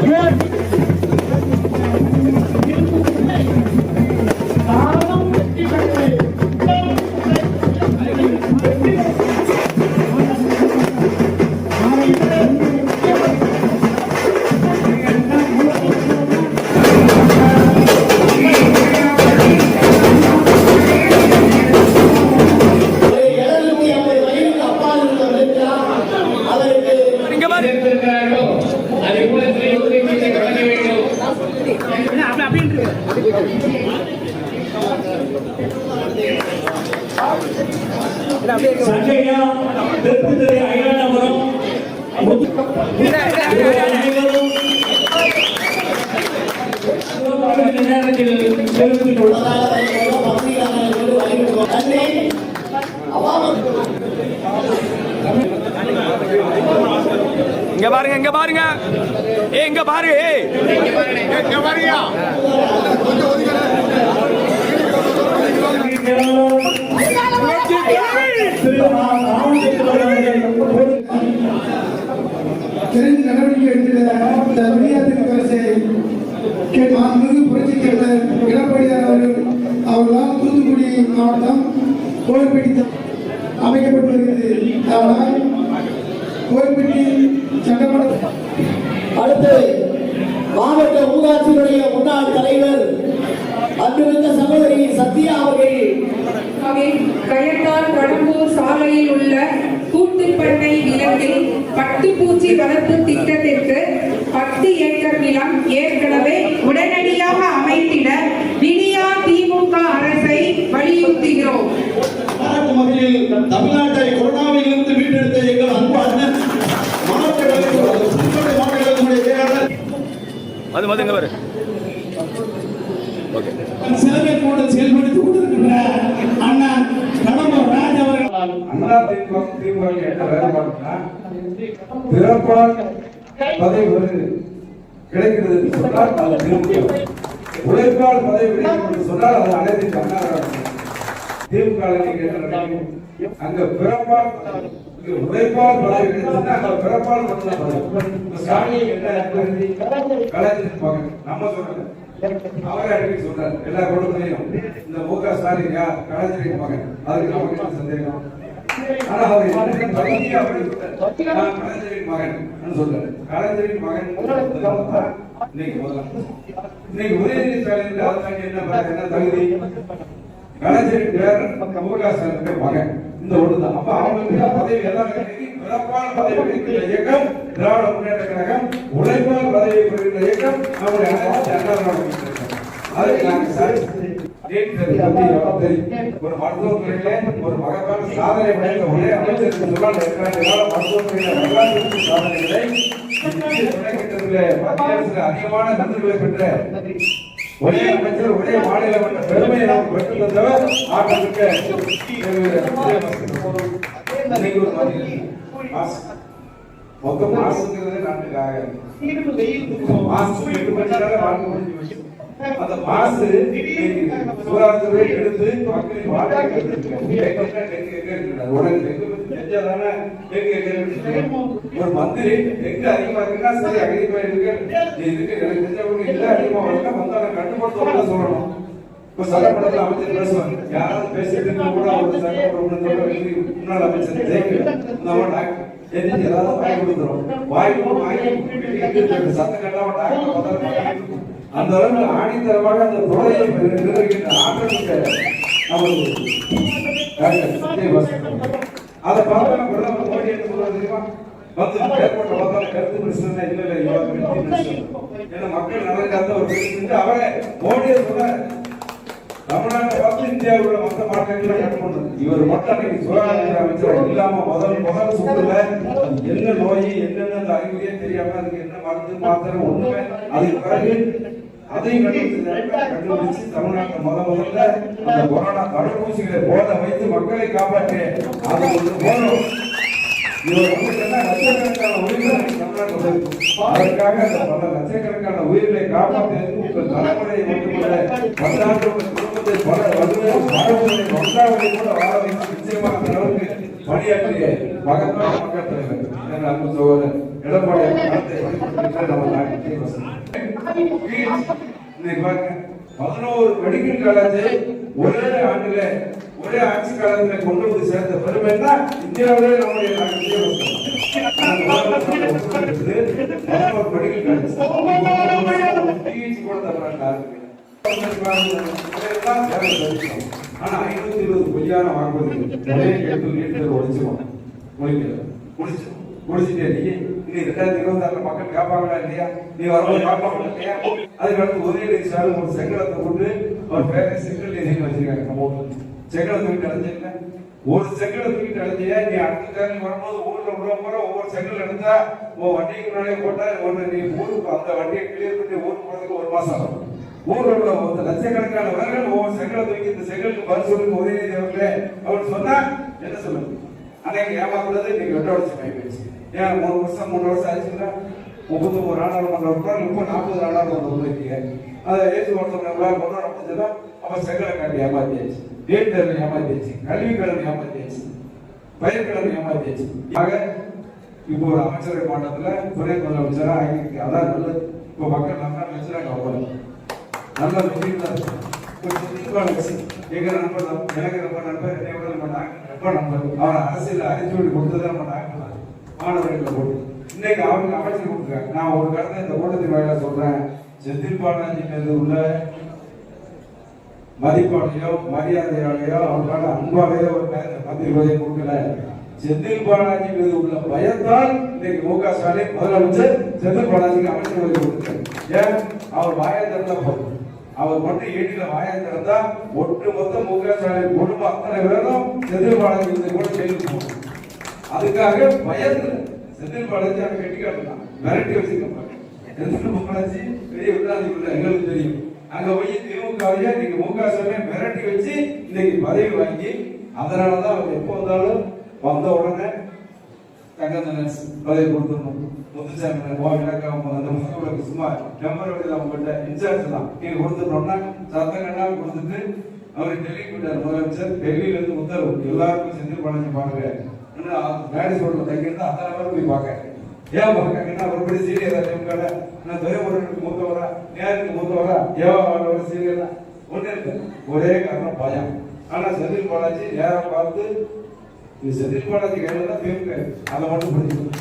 எழுநூத்தி சங்கையா தெற்கு தெரு அயலானபுரம் நேரத்தில் தெரிவித்துக் கொள்வார் இங்க பாருங்க. இங்க பாருங்க. ஏ இங்க பாருங்க. மாண்புமிகு புரட்சித் தலைவர் எடப்பாடியார் அவர்கள் அவர்களால் தூத்துக்குடி மாவட்டம் கோவில்பட்டி அமைக்கப்பட்டு வருகிறது ஆனால் கோவில்பட்டி சட்டமன்ற அடுத்து மாவட்ட ஊராட்சியினுடைய முன்னாள் தலைவர் அன்பிருந்த சகோதரி சத்யா அவர்கள். கயத்தார் வலியுறுத்துகிறோம் பாராட்டு வகையில் தமிழ்நாட்டை கொரோனாவில் இருந்து மீட்டெடுத்த எங்கள் அன்பு அண்ணன் மாவட்ட கழகத்துடைய புதுக்கோட்டை மாவட்ட கழகத்துடைய செயலாளர் மது மது இங்க பாரு. ஓகே. சிலரை கூட செயல்படுத்திக் கொண்டிருக்கின்ற அண்ணன் கடம்பூர் ராஜ் அவர்கள். அண்ணா திமுக திமுக என்ன வேறுபாடுனா பிறப்பால் பதவி வருது கிடைக்கிறது என்று சொன்னால் அது உழைப்பால் பதவி கிடைக்கிறது என்று சொன்னால் அது அனைத்து அண்ணா திமுக நினைக்கிறீங்க? அங்க பிறப்பால் உழைப்பால் கிடைச்சதுன்னா அங்க பிறப்பால் மட்டும்தான் நம்ம சொல்றது அவரே அடிக்கடி சொல்றாரு. எல்லா குடும்பத்திலையும் இந்த மு க ஸ்டாலின் யார்? கலைஞரின் மகன் அதுக்கு நமக்கு என்ன சந்தேகம். ஆனா அவர் கலைஞரின் மகன் சொல்றாரு. கலைஞரின் மகன் இன்னைக்கு இன்னைக்கு உதயநிதி ஸ்டாலின் என்ன என்ன தகுதி? கலைஞரின் பேர் மகன். இந்த ஒண்ணுதான். அப்ப அவங்களுக்கு பதவி எல்லாம் பதவி பெறுகின்ற இயக்கம் திராவிட முன்னேற்ற கழகம் உழைப்பால் பதவி பெறுகின்ற இயக்கம் நம்முடைய அதுக்கு ஒரு மருத்துவத் ஒரு மகத்தான சாதனை படைத்த ஒரே அமைச்சர் என்று சொன்னால் இருக்கிறார். வரலாற்று சாதனைகளை மத்திய அதிகமான விருதுகளை பெற்ற ஒரே அமைச்சர் ஒரே மாநிலம் என்ற பெருமையை நாம் பெற்று தந்தவர் ஆட்டத்துக்கு மொத்தம் மாசுங்கிறது நாட்டுக்காக மாசு எட்டு மணி நேரம் வாழ்க்கை முடிஞ்சு போச்சு. அந்த மாசு சூறாவளி எடுத்து எங்க ஒரு மந்திரி எங்க அதிகமா இருக்குன்னா சரி அதிகமா இருக்கு. இதுக்கு எனக்கு இல்ல. அதிகமா வருதுன்னா அதை கட்டுப்படுத்த சொல்லணும். இப்ப சட்டமன்றத்தில் அமைச்சர் பேசுவாங்க யாராவது பேசிட்டு கூட ஒரு சட்டமன்ற முன்னாள் அமைச்சர் ஜெயிக்கல. நம்ம ஏதாவது வாய் கொடுத்துரும். வாய் வாங்கி சத்தம் கட்டாம அந்த அளவுக்கு ஆணித்தரமாக அந்த துறையை நிர்வகிக்கின்ற ஆற்றல் அதை பார்த்தா பிரதமர் மோடி என்ன சொல்றாரு தெரியுமா? வந்து கருத்து பிரச்சனை இல்ல இவ்வளவு பிரச்சனை ஏன்னா மக்கள் நலனுக்காக ஒரு பிரச்சனை அவரே மோடியை சொல்றாரு தமிழ்நாட்டை பார்த்து இந்தியாவுல மற்ற மாற்றங்களை இவர் மட்டும் அன்னைக்கு சுகாதார அமைச்சர் இல்லாம முதல் முதல் சூழல என்ன நோய் என்னென்ன அந்த அறிகுறியே தெரியாம அதுக்கு என்ன மருந்து மாத்திரை ஒண்ணுமே அதுக்கு பிறகு அதையும் கண்டுபிடிச்சு தமிழ்நாட்டில் முத முதல்ல அந்த கொரோனா தடுப்பூசிகளை போத வைத்து மக்களை காப்பாற்ற அது ஒரு போதும். அதற்காக அந்த பல லட்சக்கணக்கான உயிர்களை காப்பாற்றுவதற்கு உங்கள் தலைமுறையை மட்டுமல்ல பல்லாண்டு குடும்பத்தை பல வலுவை மரபுகளை ஒன்றாவதை கூட வாழ வைத்து நிச்சயமாக அந்த அளவுக்கு பணியாற்றிய மகத்தான மக்கள் தலைவர். அன்பு சகோதரர் எடப்பாடி நம்ம பதினோரு மெடிக்கல் காலேஜை ஒரே ஆண்டுல ஒரே ஆட்சி காலத்துல கொண்டு வந்து சேர்த்த பெருமைன்னா இந்தியாவிலே நம்முடைய நாட்டிலே வந்தோம். ஆனா ஐநூத்தி இருபது பொய்யான ஒரே கேட்டு நீ ரெண்டாயிரத்தி இருபத்தி ஆறுல மக்கள் கேட்பாங்களா இல்லையா? நீ வரும்போது பார்ப்பாங்களா இல்லையா? அதுக்கு அடுத்து உதயநிதி ஸ்டாலின் ஒரு செங்கலத்தை கொண்டு ஒரு பேரை செங்கல் நிதினு வச்சிருக்காங்க நம்ம ஊர்ல செங்கலை தூக்கிட்டு அடைஞ்சிருக்க ஒரு செங்கலை தூக்கிட்டு அடைஞ்சியா நீ அடுத்த தேர்தல் வரும்போது ஊர்ல உள்ள போற ஒவ்வொரு செங்கல் எடுத்தா உன் வண்டிக்கு முன்னாடியே போட்டா ஒன்று நீ ஊருக்கு அந்த வண்டியை கிளியர் பண்ணி ஊருக்கு போறதுக்கு ஒரு மாசம் ஆகும். ஊர்ல உள்ள ஒரு லட்சக்கணக்கானவர்கள் ஒவ்வொரு செங்கலை தூக்கி இந்த செங்கலுக்கு பதில் சொல்லுங்க உதயநிதி அவர்களே அப்படின்னு சொன்னா என்ன சொல்லுங்க அன்னைக்கு ஏமாத்துறது நீங்க வெட்ட உடச்சு போயிடுச்சு ஏன் மூணு வருஷம் மூணு வருஷம் ஆச்சுன்னா முப்பத்தி ஒரு நாடாளுமன்ற உறுப்பினர் முப்பது நாற்பது நாடாளுமன்ற உறுப்பினர் அதை ஏற்று ஒருத்தவங்க கொண்டு வர முடிஞ்சதா அப்ப செங்கலை காட்டி ஏமாத்தியாச்சு டேட் தேர்வு ஏமாத்தியாச்சு கல்வி கடன் ஏமாத்தியாச்சு பயிர் கடன் ஏமாத்தியாச்சு. ஆக இப்போ ஒரு அமைச்சரவை மாநிலத்தில் துணை முதலமைச்சராக ஆகிருக்கு அதான் நல்லது. இப்போ மக்கள் நல்லா நினைச்சுறாங்க அவ்வளோ நல்ல விஷயம் எங்க நண்பர் எனக்கு ரொம்ப நண்பர் என்னை விட நம்ம நாங்கள் ரொம்ப நண்பர் அவர் அரசியல் அறிச்சொலி கொடுத்தது நம்ம நாங்கள் மாணவர்களை போட்டு. இன்னைக்கு அவங்க அமைச்சு கொடுக்குறாங்க நான் ஒரு கடந்த இந்த கூட்டத்தின் வாயில சொல்றேன். செந்தில் பாலாஜி மீது உள்ள மதிப்பாளையோ மரியாதையாலேயோ அவர்களால அன்பாலேயோ ஒரு மந்திரி பதவி கொடுக்கல. செந்தில் பாலாஜி மீது உள்ள பயத்தால் இன்னைக்கு மு க. ஸ்டாலின் முதலமைச்சர் செந்தில் பாலாஜிக்கு அமைச்சர் பதவி கொடுத்தார் ஏன்? அவர் வாயை திறந்தா போதும். அவர் மட்டும் ஏடியில வாயை திறந்தா ஒட்டு மொத்த மு க. ஸ்டாலின் குடும்பம் அத்தனை பேரும் செந்தில் பாலாஜி கூட ஜெயிலுக்கு போகும் அதுக்காக பயத்துல செந்தில் பாலாஜி அங்க கட்டி காட்டலாம் மிரட்டி வச்சிருக்க செந்தில் பாலாஜி? பெரிய விருதாதி உள்ள எங்களுக்கு தெரியும். அங்க போய் திமுகவையே இன்னைக்கு மு க ஸ்டாலின் மிரட்டி வச்சு இன்னைக்கு பதவி வாங்கி அதனாலதான் அவர் எப்போ வந்தாலும் வந்த உடனே தங்கந்தனன் பதவி கொடுத்துடணும். முத்துசாமி கோவிலக்கா அந்த முகங்களுக்கு சும்மா டெம்பரவரி அவங்ககிட்ட இன்சார்ஜ் தான். நீங்க கொடுத்துட்டோம்னா சத்தம் கண்ணா கொடுத்துட்டு அவர் டெல்லி போயிட்டார் முதலமைச்சர். டெல்லியில இருந்து உத்தரவு எல்லாருக்கும் செந்தில் பாலாஜி பாருங்க மேடை சொல்ற தங்கியிருந்தா அத்தனை பேர் போய் பார்க்க. ஏன் பார்க்கங்கன்னா ஒருபடி படி சீரியரா திமுக நான் துறைமுருகனுக்கு மூத்தவரா நேருக்கு மூத்தவரா ஏன் ஒரு சீரியரா ஒண்ணு இருக்கு ஒரே காரணம் பயம். ஆனால் செந்தில் பாலாஜி நேரம் பார்த்து இது செந்தில் பாலாஜி கையில தான் திமுக அதை மட்டும் புரிஞ்சுக்கணும்.